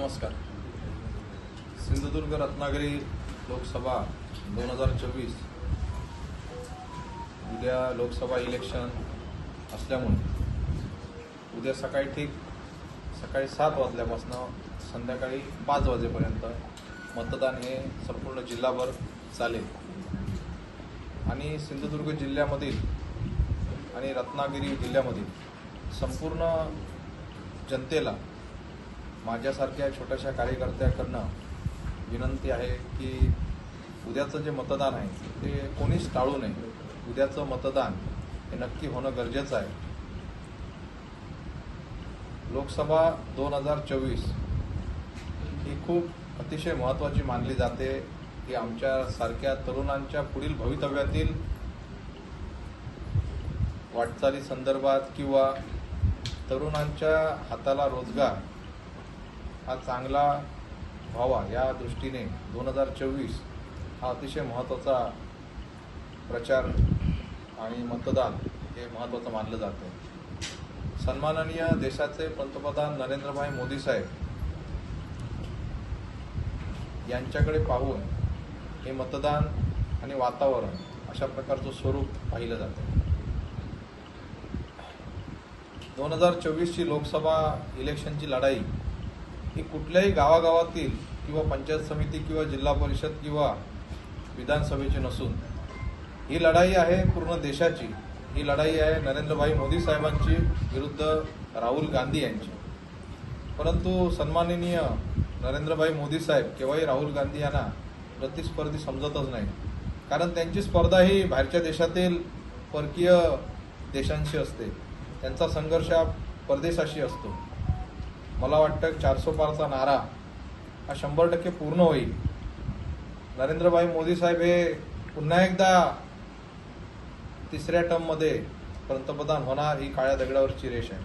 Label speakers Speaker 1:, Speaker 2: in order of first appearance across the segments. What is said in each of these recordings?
Speaker 1: नमस्कार. सिंधुदुर्ग रत्नागिरी लोकसभा दोन हजार चोवीस. उद्या लोकसभा इलेक्शन असल्यामुळे. उद्या सकाळी ठीक सकाळी सात वाजल्यापासून संध्याकाळी पाच वाजेपर्यंत मतदान हे संपूर्ण जिल्हाभर चालेल. आणि सिंधुदुर्ग जिल्ह्यामधील आणि रत्नागिरी जिल्ह्यामधील संपूर्ण जनतेला माझ्यासारख्या छोट्याशा कार्यकर्त्याकडनं विनंती आहे की उद्याचं जे मतदान आहे ते कोणीच टाळू नये. उद्याचं मतदान हे नक्की होणं गरजेचं आहे. लोकसभा दोन हजार चोवीस ही खूप अतिशय महत्त्वाची मानली जाते. की आमच्या सारख्या तरुणांच्या पुढील भवितव्यातील वाटचाली संदर्भात किंवा तरुणांच्या हाताला रोजगार हा चांगला व्हावा या दृष्टीने दोन हजार चोवीस हा अतिशय महत्त्वाचा प्रचार आणि मतदान हे महत्त्वाचं मानलं जातं. सन्माननीय देशाचे पंतप्रधान नरेंद्रभाई मोदी साहेब यांच्याकडे पाहून हे मतदान आणि वातावरण अशा प्रकारचं स्वरूप पाहिलं जातं. दोन हजार चोवीसची लोकसभा इलेक्शनची लढाई ही कुठल्याही गावागावातील किंवा पंचायत समिती किंवा जिल्हा परिषद किंवा विधानसभेची नसून ही लढाई आहे पूर्ण देशाची. ही लढाई आहे नरेंद्रभाई मोदी साहेबांची विरुद्ध राहुल गांधी यांची. परंतु सन्माननीय नरेंद्रभाई मोदी साहेब केव्हाही राहुल गांधी यांना प्रतिस्पर्धी समजतच नाही. कारण त्यांची स्पर्धा ही बाहेरच्या देशातील परकीय देशांशी असते. त्यांचा संघर्ष हा परदेशाशी असतो. मला वाटतं चारसो पारचा नारा हा शंभर टक्के पूर्ण होईल. नरेंद्रभाई मोदी साहेब हे पुन्हा एकदा तिसऱ्या टर्ममध्ये पंतप्रधान होणार ही काळ्या दगडावरची रेष आहे.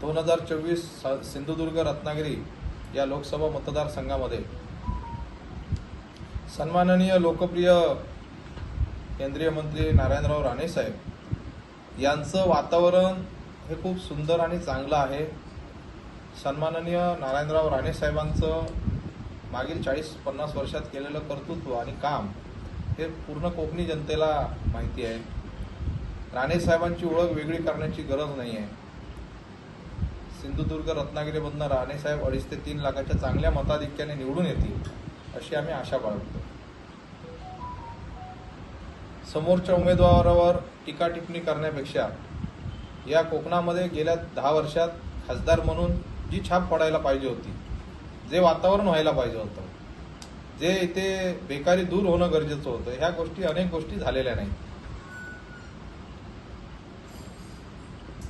Speaker 1: दोन हजार चोवीस सिंधुदुर्ग रत्नागिरी या लोकसभा मतदारसंघामध्ये सन्माननीय लोकप्रिय केंद्रीय मंत्री नारायणराव राणे साहेब यांचं वातावरण हे खूप सुंदर आणि चांगलं आहे. सन्माननीय नारायणराव राणे साहेबांचं मागील चाळीस पन्नास वर्षात केलेलं कर्तृत्व आणि काम हे पूर्ण कोकणी जनतेला माहिती आहे. राणे साहेबांची ओळख वेगळी करण्याची गरज नाही आहे सिंधुदुर्ग रत्नागिरीमधनं राणेसाहेब अडीच ते तीन लाखाच्या चांगल्या मताधिक्याने निवडून येतील अशी आम्ही आशा बाळगतो. समोरच्या उमेदवारावर टीका टिप्पणी करण्यापेक्षा या कोकणामध्ये गेल्या दहा वर्षात खासदार म्हणून जी छाप पडायला पाहिजे होती जे वातावरण व्हायला पाहिजे होतं जे इथे बेकारी दूर होणं गरजेचं होतं ह्या गोष्टी अनेक गोष्टी झालेल्या नाही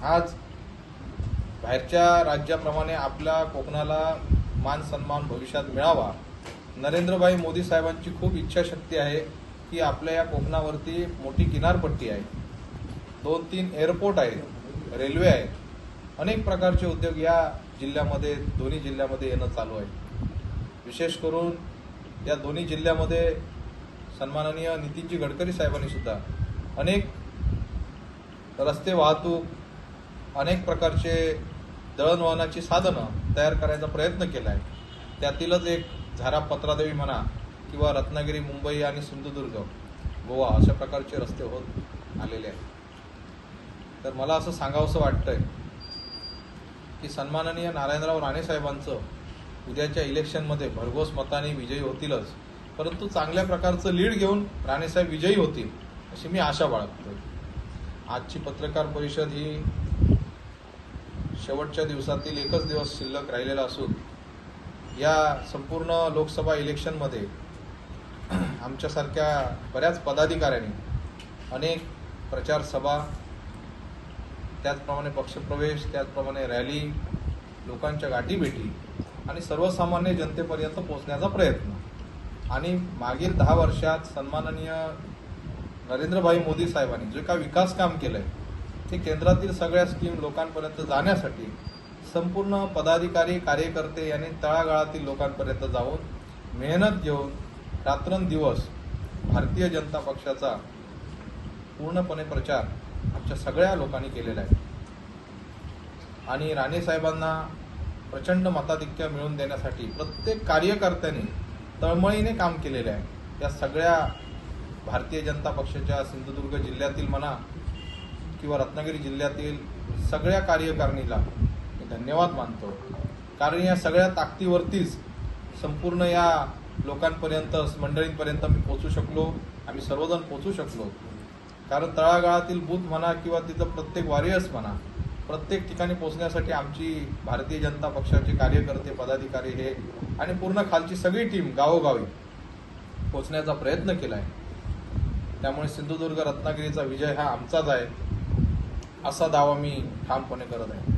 Speaker 1: आज बाहेरच्या राज्याप्रमाणे आपल्या कोकणाला मान सन्मान भविष्यात मिळावा नरेंद्रभाई मोदी साहेबांची खूप इच्छाशक्ती आहे की आपल्या या कोकणावरती मोठी किनारपट्टी आहे. दोन तीन एअरपोर्ट आहेत. रेल्वे आहे. अनेक प्रकारचे उद्योग या जिल्ह्यामध्ये दोन्ही जिल्ह्यामध्ये येणं चालू आहे. विशेष करून या दोन्ही जिल्ह्यामध्ये सन्माननीय नितीनजी गडकरी साहेबांनी सुद्धा अनेक रस्ते वाहतूक अनेक प्रकारचे दळणवळणाची साधनं तयार करायचा प्रयत्न केला आहे त्यातीलच एक झारा पत्रादेवी म्हणा किंवा रत्नागिरी मुंबई आणि सिंधुदुर्ग गोवा अशा प्रकारचे रस्ते होत आलेले आहेत. तर मला असं सांगावंसं वाटतंय की सन्माननीय नारायणराव राणे साहेबांचं उद्याच्या इलेक्शनमध्ये भरघोस मताने विजयी होतीलच. परंतु चांगल्या प्रकारचं लीड घेऊन राणेसाहेब विजयी होतील अशी मी आशा बाळगतो आजची पत्रकार परिषद ही शेवटच्या दिवसातील एकच दिवस शिल्लक राहिलेला असून या संपूर्ण लोकसभा इलेक्शनमध्ये आमच्यासारख्या बऱ्याच पदाधिकाऱ्यांनी अनेक प्रचार सभा त्याचप्रमाणे पक्षप्रवेश त्याचप्रमाणे रॅली लोकांच्या गाठीभेटी आणि सर्वसामान्य जनतेपर्यंत पोहोचण्याचा प्रयत्न. आणि मागील दहा वर्षात सन्माननीय नरेंद्रभाई मोदी साहेबांनी जे काय विकास काम केलंय ते केंद्रातील सगळ्या स्कीम लोकांपर्यंत जाण्यासाठी संपूर्ण पदाधिकारी कार्यकर्ते यांनी तळागाळातील लोकांपर्यंत जाऊन मेहनत घेऊन रात्रंदिवस भारतीय जनता पक्षाचा पूर्णपणे प्रचार आमच्या सगळ्या लोकांनी केलेलं आहे. आणि राणे साहेबांना प्रचंड मताधिक्य मिळवून देण्यासाठी प्रत्येक कार्यकर्त्याने तळमळीने काम केलेले आहे. या सगळ्या भारतीय जनता पक्षाच्या सिंधुदुर्ग जिल्ह्यातील म्हणा किंवा रत्नागिरी जिल्ह्यातील सगळ्या कार्यकारिणीला मी धन्यवाद मानतो. कारण या सगळ्या ताकदीवरतीच संपूर्ण या लोकांपर्यंत मंडळींपर्यंत मी पोचू शकलो. आम्ही सर्वजण पोचू शकलो. कारण तळागाळातील बूथ म्हणा किंवा तिथं प्रत्येक वॉरियर्स म्हणा प्रत्येक ठिकाणी पोहोचण्यासाठी आमची भारतीय जनता पक्षाचे कार्यकर्ते पदाधिकारी हे आणि पूर्ण खालची सगळी टीम गावोगावी पोचण्याचा प्रयत्न केला आहे त्यामुळे सिंधुदुर्ग रत्नागिरीचा विजय हा आमचाच आहे असा दावा मी ठामपणे करत आहे.